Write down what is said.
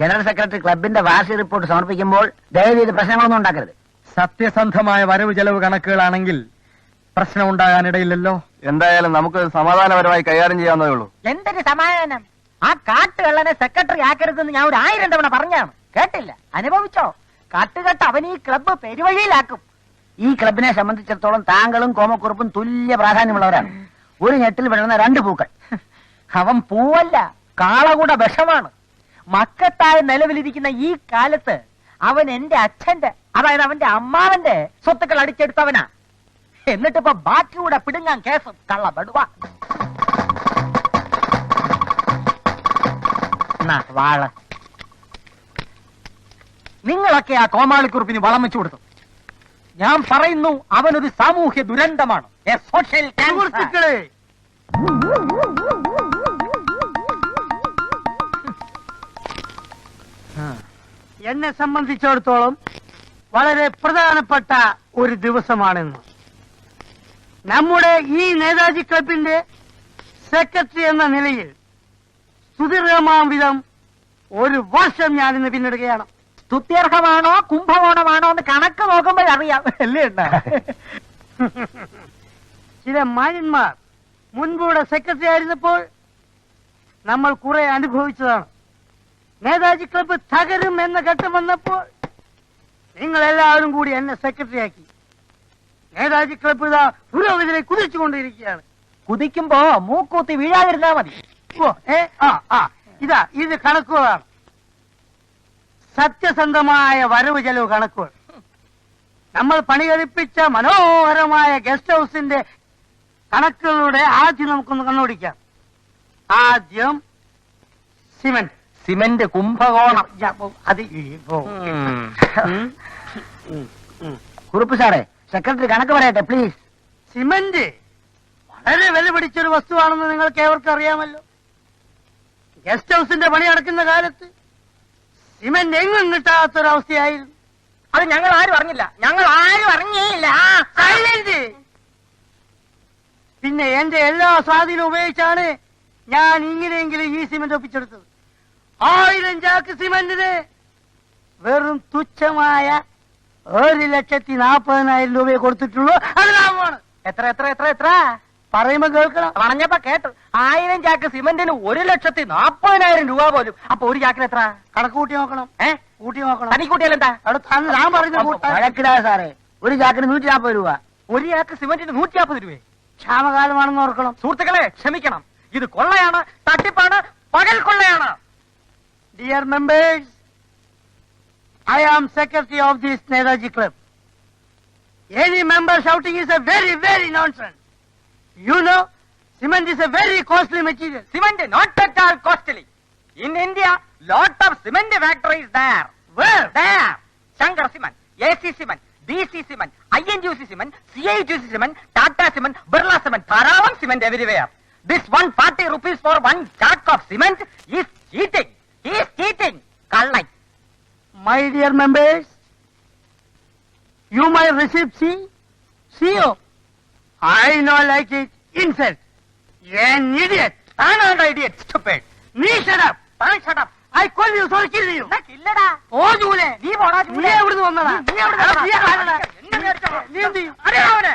General secretary ക്ലബിന്റെ വാർഷിക report സമർപ്പിക്കുമ്പോൾ ദയവ് ഇത് പ്രശ്നങ്ങളൊന്നും ഉണ്ടാക്കരുത്. സത്യസന്ധമായ വരവ് ചെലവ് കണക്കുകളാണെങ്കിൽ പ്രശ്നം ഉണ്ടാകാനിടയില്ലല്ലോ എന്തായാലും നമുക്ക് സമാധാനപരമായി കൈകാര്യം ചെയ്യാവുന്നതേ ഉള്ളൂ. എന്തൊരു സമാധാനം? ആ കാട്ടുകള്ളനെ സെക്രട്ടറി ആക്കരുതെന്ന് ഞാൻ ഒരു ആയിരം തവണ പറഞ്ഞാണ്. കേട്ടില്ല? അനുഭവിച്ചോ? കാട്ടുകെട്ട് അവൻ ഈ ക്ലബ്ബ് പെരുവഴിയിലാക്കും. ഈ ക്ലബിനെ സംബന്ധിച്ചിടത്തോളം താങ്കളും കോമക്കുറുപ്പും തുല്യ പ്രാധാന്യമുള്ളവരാണ്. ഒരു ഞെട്ടിൽ വിളന്ന രണ്ട് പൂക്കൾ. അവൻ പൂവല്ല കാളകൂട വിഷമാണ്. മക്കത്തായ നിലവിലിരിക്കുന്ന ഈ കാലത്ത് അവൻ എന്റെ അച്ഛന്റെ അതായത് അവന്റെ അമ്മാവന്റെ സ്വത്തുക്കൾ അടിച്ചെടുത്തവനാ. എന്നിട്ടിപ്പോ ബാക്കിയൂടെ പിടുങ്ങാൻ കേസ് കള്ള ബടുവ എന്നാ, വാൾ. നിങ്ങളൊക്കെ ആ കോമാളിക്കുറിപ്പിന് വളം വെച്ചു കൊടുത്തു. ഞാൻ പറയുന്നു അവനൊരു സാമൂഹ്യ ദുരന്തമാണ്. A എന്നെ സംബന്ധിച്ചിടത്തോളം വളരെ പ്രധാനപ്പെട്ട ഒരു ദിവസമാണെന്ന്. നമ്മുടെ ഈ നേതാജി ക്ലബിന്റെ സെക്രട്ടറി എന്ന നിലയിൽ സുദീർഘമാം വിധം ഒരു വർഷം ഞാനിന്ന് പിന്നിടുകയാണ്. സ്തുത്യർഹമാണോ കുംഭകോണമാണോ എന്ന് കണക്ക് നോക്കുമ്പോൾ അറിയാം. അല്ലേ? ചില മാന്യന്മാർ മുൻപൂടെ സെക്രട്ടറി ആയിരുന്നപ്പോൾ നമ്മൾ കുറെ അനുഭവിച്ചതാണ്. നേതാജി ക്ലബ്ബ് തകരും എന്ന ഘട്ടം വന്നപ്പോൾ നിങ്ങൾ എല്ലാവരും കൂടി എന്നെ സെക്രട്ടറി ആക്കി നേതാജി ക്ലബ്ബ് ഇതാ പുരോഗതിയിലെ കുതിച്ചുകൊണ്ടിരിക്കുകയാണ്. കുതിക്കുമ്പോ മൂക്കൂത്തി വീഴാതിരുന്നാ മതി. ഓ ഏ ആ ആ ഇതാ ഇത് കണക്കുകളാണ്. സത്യസന്ധമായ വരവ് ചെലവ് കണക്കുകൾ. നമ്മൾ പണി കഴിപ്പിച്ച മനോഹരമായ ഗസ്റ്റ് ഹൗസിന്റെ കണക്കുകളുടെ ആദ്യം നമുക്കൊന്ന് കണ്ണോടിക്കാം. ആദ്യം സിമന്റ്. സിമന്റ് കുംഭകോണം. അത് കുറിപ്പ് സാറേ സെക്രട്ടറി കണക്ക് പറയട്ടെ പ്ലീസ് സിമന്റ് വളരെ വില പിടിച്ചൊരു വസ്തുവാണെന്ന് നിങ്ങൾക്ക് ഏവർക്കും അറിയാമല്ലോ. ഗസ്റ്റ് ഹൗസിന്റെ പണി നടക്കുന്ന കാലത്ത് സിമന്റ് എങ്ങും കിട്ടാത്തൊരവസ്ഥയായിരുന്നു. അത് ഞങ്ങൾ ആരും അറിഞ്ഞില്ല. ഞങ്ങൾ ആരും അറിഞ്ഞേയില്ല. സൈലന്റ് പിന്നെ എന്റെ എല്ലാ സ്വാധീനവും ഉപയോഗിച്ചാണ് ഞാൻ ഇങ്ങനെയെങ്കിലും ഈ സിമന്റ് ഒപ്പിച്ചെടുത്തത്. ആയിരം ചാക്ക് സിമന്റിന് വെറും തുച്ഛമായ ഒരു ലക്ഷത്തി നാൽപ്പതിനായിരം രൂപയെ കൊടുത്തിട്ടുള്ളൂ. അത് ലാഭമാണ്. എത്ര എത്ര എത്ര എത്ര? പറയുമ്പോ കേൾക്കണം. പറഞ്ഞപ്പോ കേട്ടു. ആയിരം ചാക്ക് സിമന്റിന് ഒരു ലക്ഷത്തി നാപ്പതിനായിരം രൂപ പോലും. അപ്പൊ ഒരു ചാക്കിന് എത്ര? കണക്ക് കൂട്ടി നോക്കണം. ഏ? കൂട്ടി നോക്കണം. തനി കൂട്ടിയാലെന്താ അവിടെ തന്നെ ഞാൻ പറഞ്ഞു കൂട്ടാൻ വഴക്കിടാതെ സാറേ ഒരു ചാക്കിന് നൂറ്റി നാൽപ്പത് രൂപ. ഒരു ചാക്ക് സിമന്റിന് നൂറ്റി നാൽപ്പത് രൂപ ക്ഷാമകാലമാണെന്ന് ഓർക്കണം. സുഹൃത്തുക്കളെ ക്ഷമിക്കണം. ഇത് കൊള്ളയാണ് തട്ടിപ്പാണ് Dear members, I am secretary of this Nehraji club. Any member shouting is a very, very nonsense. You know, cement is a very costly material. Cement not at all costly. In India, lot of cement factories there. Where? There. Shankar Cement, AC Cement, DC Cement, INGUC Cement, CIGC Cement, Tata Cement, Birla Cement, Tharavan Cement everywhere. This one 40 rupees for one jack of cement is My dear members, you might receive C, CO. I know like it, insult. An idiot. I'm an idiot, stupid. Me shut up. I shut up. I call you, so I kill you. ഇല്ലടാ ഓ ജൂലെ നീ പോടാ നീ എവിടുന്ന് വന്നടാ നീ വന്നടാ? നീ? നീ എന്ത് ചെയ്യും? അറിയാമോ അവനെ?